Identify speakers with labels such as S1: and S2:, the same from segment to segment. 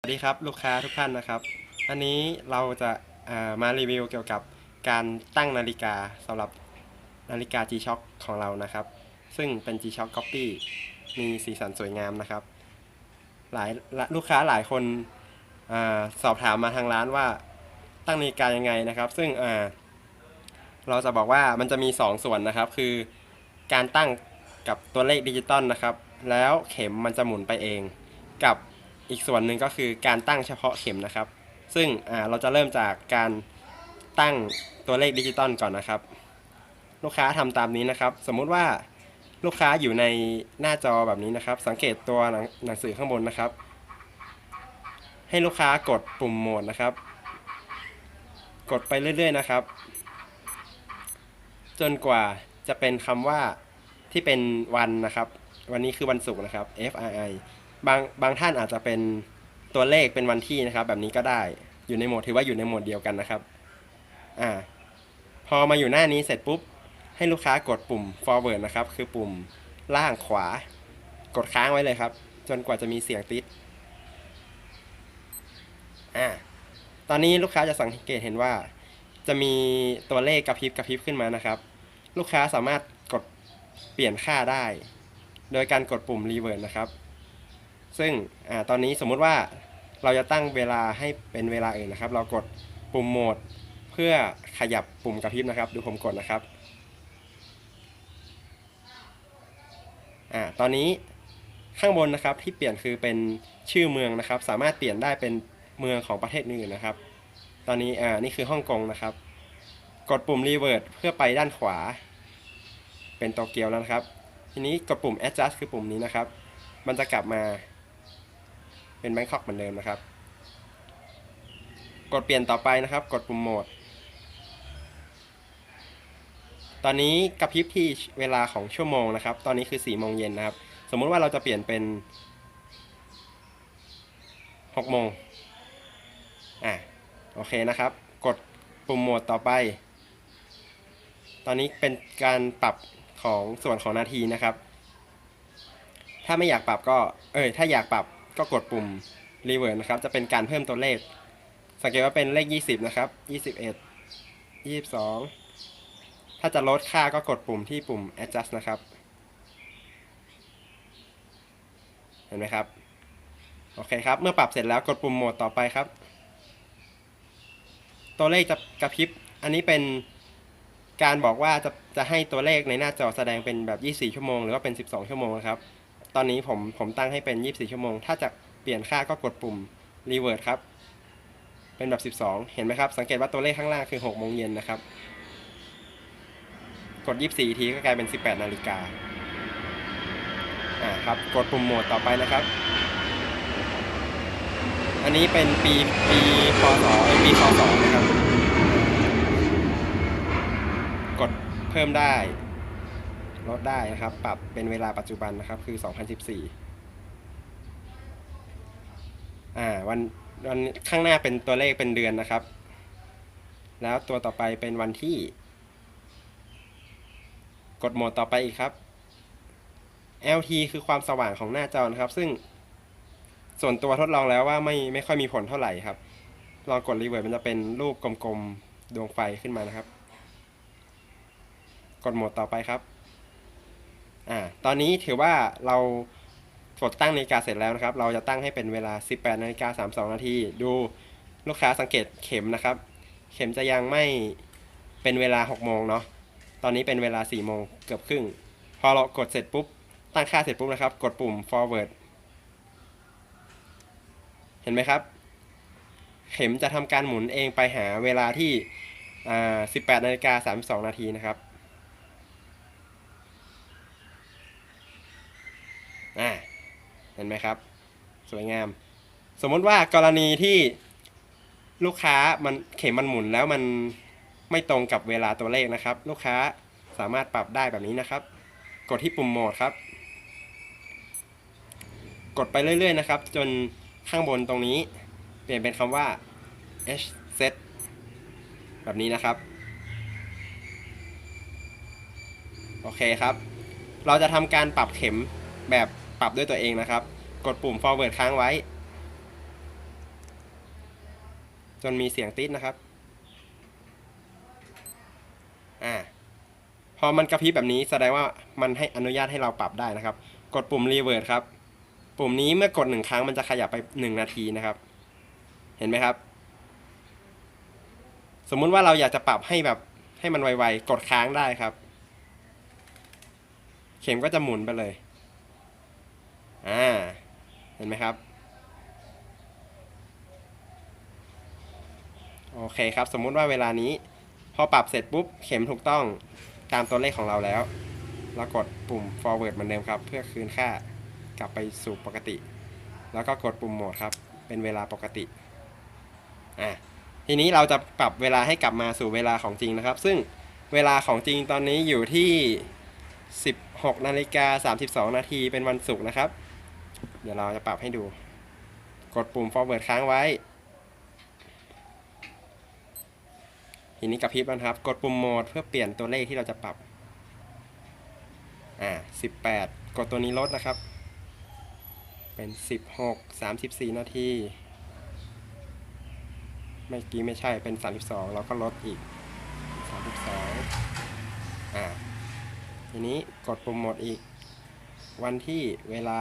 S1: สวัสดีครับลูกค้าทุกท่านนะครับ อันนี้เราจะามารีวิวเกี่ยวกับการตั้งนาฬิกาสำหรับนาฬิกา G-Shock ของเรานะครับ ซึ่งเป็น G-Shock Copy มีสีสันสวยงามนะครับ หลายลูกค้าหลายคนอสอบถามมาทางร้านว่าตั้งนาฬิกายังไงนะครับ ซึ่งเราจะบอกว่ามันจะมี 2ส่วนนะครับ คือการตั้งกับตัวเลขดิจิตอลนะครับ แล้วเข็มมันจะหมุนไปเองกับ อีกส่วนหนึ่งก็คือการตั้งเฉพาะเข็มนะครับ ซึ่งเราจะเริ่มจากการตั้งตัวเลขดิจิตอลก่อนนะครับ ลูกค้าทำตามนี้นะครับ สมมุติว่าลูกค้าอยู่ในหน้าจอแบบนี้นะครับ สังเกตตัวหนหนังสือข้างบนนะครับ ให้ลูกค้ากดปุ่มโหมดนะครับ กดไปเรื่อยๆนะครับ จนกว่าจะเป็นคำว่าที่เป็นวันนะครับ วันนี้คือวันศุกร์นะครับ FRI บางบางท่านอาจจะเป็นตัวเลขเป็นวันที่นะครับ แบบนี้ก็ได้อยู่ในโหมดถือว่าอยู่ในโหมดเดียวกันนะครับอ่าพอมาอยู่หน้านี้เสร็จปุ๊บ ให้ลูกค้ากดปุ่ม forward นะครับ คือปุ่มล่างขวา กดค้างไว้เลยครับ จนกว่าจะมีเสียงติดอ่าตอนนี้ลูกค้าจะสังเกตเห็นว่า จะมีตัวเลขกระพริบกระพริบขึ้นมานะครับ ลูกค้าสามารถกดเปลี่ยนค่าได้ โดยการกดปุ่ม reverse นะครับ ซึ่งอตอนนี้สมมุติว่าเราจะตั้งเวลาให้เป็นเวลาอื่นนะครับ เรากดปุ่มโหมดเพื่อขยับปุ่มกระพริบนะครับ ดูผมกดนะครับอตอนนี้ข้างบนนะครับที่เปลี่ยนคือเป็นชื่อเมืองนะครับ สามารถเปลี่ยนได้เป็นเมืองของประเทศอื่นนะครับ ตอนนี้อ่านี่คือฮ่องกงนะครับ กดปุ่ม reverse เพื่อไปด้านขวา เป็นโตเกียวแล้วนะครับ ทีนี้กดปุ่ม adjust คือปุ่มนี้นะครับ มันจะกลับมา เป็นแบงคอกเหมือนเดิมนะครับ กดเปลี่ยนต่อไปนะครับ กดปุ่มโหมด ตอนนี้กระพริบที่เวลาของชั่วโมงนะครับ ตอนนี้คือ4ี่โมงเย็นนะครับ สมมุติว่าเราจะเปลี่ยนเป็น6โมงอะโอเคนะครับ กดปุ่มโหมดต่อไป ตอนนี้เป็นการปรับของส่วนของนาทีนะครับ ถ้าไม่อยากปรับก็ เอ้ยถ้าอยากปรับ ก็กดปุ่ม reverse นะครับจะเป็นการเพิ่มตัวเลข สังเกตว่าเป็นเลข 20 นะครับ 21 22 ถ้าจะลดค่าก็กดปุ่มที่ปุ่ม adjust นะครับ เห็นไหมครับ โอเคครับ เมื่อปรับเสร็จแล้วกดปุ่มโหมดต่อไปครับ ตัวเลขจะกระพริบ อันนี้เป็นการบอกว่าจะจะให้ตัวเลขในหน้าจอแสดงเป็นแบบ 24 ชั่วโมง หรือว่าเป็น 12 ชั่วโมงนะครับ ตอนนี้ผมผมตั้งให้เป็น 24 ชั่วโมง ถ้าจะเปลี่ยนค่าก็กดปุ่ม reverse ครับ เป็นแบบ 12 เห็นไหมครับ สังเกตว่าตัวเลขข้างล่างคือ6โมงเย็นนะครับ กด 24 ทีก็กลายเป็น 18 นาฬิกาอ่าครับ กดปุ่มโหมดต่อไปนะครับ อันนี้เป็นปีปีพศปีคศนะครับ กดเพิ่มได้ ลดได้นะครับ ปรับเป็นเวลาปัจจุบันนะครับคือ 2014อ่าวันวันข้างหน้าเป็นตัวเลขเป็นเดือนนะครับ แล้วตัวต่อไปเป็นวันที่ กดโหมดต่อไปอีกครับ LT คือความสว่างของหน้าจอนะครับ ซึ่งส่วนตัวทดลองแล้วว่าไม่ไม่ค่อยมีผลเท่าไหร่ครับ ลองกดรีเวิร์ดมันจะเป็นรูปกลมๆดวงไฟขึ้นมานะครับ กดโหมดต่อไปครับ อ่าตอนนี้ถือว่าเรากดตั้งนาฬิกาเสร็จแล้วนะครับ เราจะตั้งให้เป็นเวลา 18นาฬิกา32นาทีดูลูกค้าสังเกตเข็มนะครับ เข็มจะยังไม่เป็นเวลา6โมงเนาะตอนนี้เป็นเวลา4โมงเกือบครึ่ง พอเรากดเสร็จปุ๊บ ตั้งค่าเสร็จปุ๊บนะครับ กดปุ่ม forward เห็นไหมครับ เข็มจะทำการหมุนเองไปหาเวลาที่ 18นาฬิกา32นาทีนะครับ อ่า เห็น ไหมครับ สวยงาม สมมติว่ากรณีที่ลูกค้ามันเข็มมันหมุนแล้วมันไม่ตรงกับเวลาตัวเลขนะครับ ลูกค้าสามารถปรับได้แบบนี้นะครับ กดที่ปุ่มโหมดครับ กดไปเรื่อยๆนะครับ จนข้างบนตรงนี้ เปลี่ยนเป็นคำว่า h set แบบนี้นะครับ โอเคครับ เราจะทำการปรับเข็มแบบปรับด้วยตัวเองนะครับ กดปุ่ม forward ค้างไว้ จนมีเสียงติดนะครับ อ่า พอมันกระพริบแบบนี้แสดงว่ามันให้อนุญาตให้เราปรับได้นะครับ กดปุ่ม reverse ครับ ปุ่มนี้เมื่อกดหนึ่งครั้งมันจะขยับไปหนึ่งนาทีนะครับ เห็นไหมครับ สมมุติว่าเราอยากจะปรับให้แบบให้มันไวๆ กดค้างได้ครับ เข็มก็จะหมุนไปเลย อ่า เห็นไหมครับ โอเคครับ สมมุติว่าเวลานี้ พอปรับเสร็จปุ๊บ เข็มถูกต้องตามตัวเลขของเราแล้วเรากดปุ่ม forward เหมือนเดิมครับ เพื่อคืนค่ากลับไปสู่ปกติ แล้วก็กดปุ่มโหมดครับ เป็นเวลาปกติอะทีนี้เราจะปรับเวลาให้กลับมาสู่เวลาของจริงนะครับ ซึ่งเวลาของจริงตอนนี้อยู่ที่ 16นาฬิกา32 นาทีเป็นวันศุกร์นะครับ ดี๋ยวเราจะปรับให้ดู กดปุ่ม forward ค้างไว้ ทีนี้กระพริบนะครับ กดปุ่มโหมดเพื่อเปลี่ยนตัวเลขที่เราจะปรับ อ่า18กดตัวนี้ลดนะครับ เป็น16 34นาทีเมื่อกี้ไม่ใช่เป็น 32 เราก็ลดอีก 32 อ่า ทีนี้กดปุ่มโหมดอีก วันที่เวลา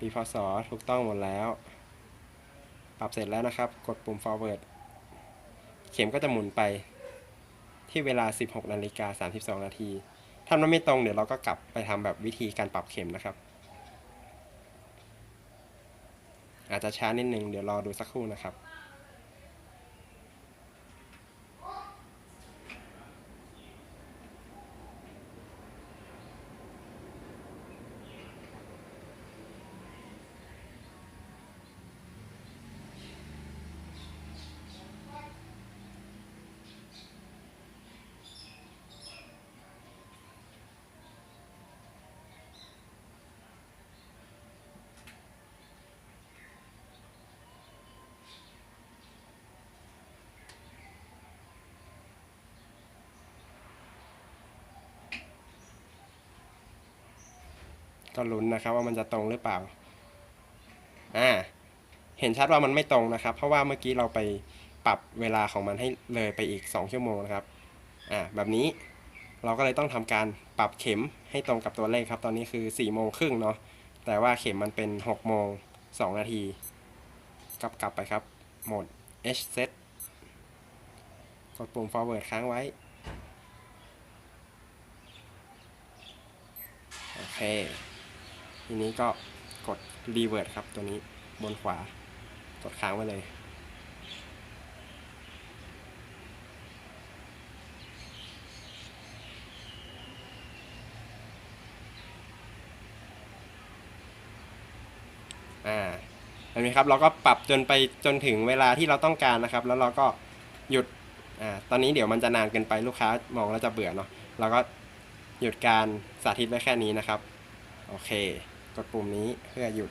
S1: ปีพศถูกต้องหมดแล้ว ปรับเสร็จแล้วนะครับ กดปุ่ม forward เข็มก็จะหมุนไปที่เวลา 16นาฬิกา32 นาทีถ้ามันไม่ตรงเดี๋ยวเราก็กลับไปทำแบบวิธีการปรับเข็มนะครับ อาจจะช้านิดนึงเดี๋ยวรอดูสักครู่นะครับ ก็ลุ้นนะครับว่ามันจะตรงหรือเปล่า อ่า เห็นชัดว่ามันไม่ตรงนะครับ เพราะว่าเมื่อกี้เราไปปรับเวลาของมันให้เลยไปอีก 2 ชั่วโมงนะครับ อ่า แบบนี้เราก็เลยต้องทำการปรับเข็มให้ตรงกับตัวเลขครับ ตอนนี้คือ4โมงครึ่งเนาะ แต่ว่าเข็มมันเป็น6โมง2นาที กลับกลับไปครับ โหมด H set กดปุ่ม forward ค้างไว้ โอเค ทีนี้ก็กด reverse ครับตัวนี้บนขวากดค้างไว้เลย อ่าเห็นไหมครับ เราก็ปรับจนไปจนถึงเวลาที่เราต้องการนะครับ แล้วเราก็หยุด อ่า ตอนนี้เดี๋ยวมันจะนานเกินไปลูกค้ามองแล้วจะเบื่อเนาะ เราก็หยุดการสาธิตไว้แค่นี้นะครับ โอเค กดปุ่มนี้เพื่อหยุด